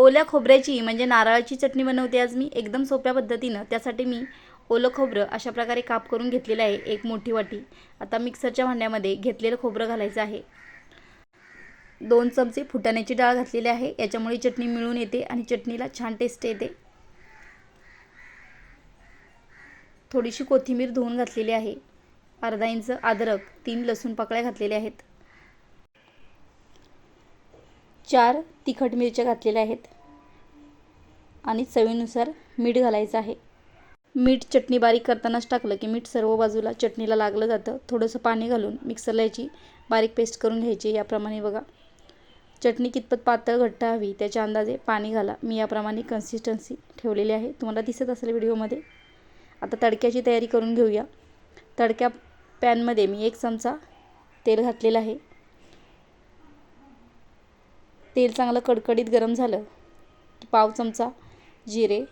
ओल्या खोबऱ्याची म्हणजे नारळाची चटणी बनवते आज मी एकदम सोप्या पद्धतीनं. त्यासाठी मी ओलं खोबरं अशा प्रकारे काप करून घेतलेलं आहे एक मोठी वाटी. आता मिक्सरच्या भांड्यामध्ये घेतलेलं खोबरं घालायचं आहे. दोन चमचे फुटाण्याची डाळ घातलेली आहे याच्यामुळे चटणी मिळून येते आणि चटणीला छान टेस्ट येते. थोडीशी कोथिंबीर धुवून घातलेली आहे. अर्धा इंच अद्रक तीन लसूण पाकळ्या घातलेल्या आहेत. चार तिखट मिरच्या घातलेल्या आहेत. आणि चवीनुसार मीठ घालायचं आहे. मीठ चटणी बारीक करतानाच टाकलं की मीठ सर्व बाजूला चटणीला लागलं जातं. थोडंसं पाणी घालून मिक्सरला याची बारीक पेस्ट करून घ्यायची याप्रमाणे बघा. चटणी कितपत पातळ घट्ट हवी त्याच्या अंदाजे पाणी घाला. मी याप्रमाणे कन्सिस्टन्सी ठेवलेली आहे. तुम्हाला दिसत असेल व्हिडिओमध्ये. आता तडक्याची तयारी करून घेऊया. तडक्या पॅनमध्ये मी एक चमचा तेल घातलेलं आहे. तेल चांगलं कडकडीत गरम झालं की पाव चमचा जिरे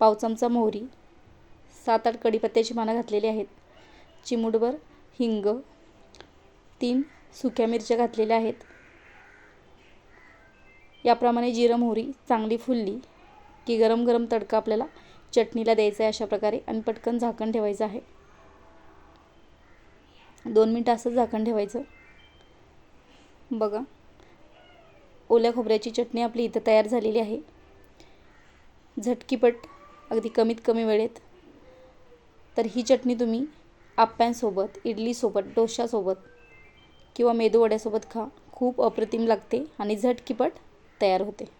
पाव चमचा मोहरी सात आठ कढीपत्त्याची पानं घातलेली आहेत. चिमूटभर हिंग तीन सुक्या मिरच्या घातलेल्या आहेत. याप्रमाणे जिरं मोहरी चांगली फुलली की गरम गरम तडका आपल्याला चटणीला द्यायचा आहे अशा प्रकारे आणि पटकन झाकण ठेवायचं आहे. दोन मिनटं असं झाकण ठेवायचं. बघा. ओल्या खोबऱ्याची चटणी आपली इथं तयार झालेली आहे. झटकीपट अगदी कमीत कमी वेळेत. तर ही चटणी तुम्ही आप्यांसोबत इडलीसोबत डोशासोबत किंवा मेदूवड्यासोबत खा. खूप अप्रतिम लागते आणि झटकीपट तयार होते.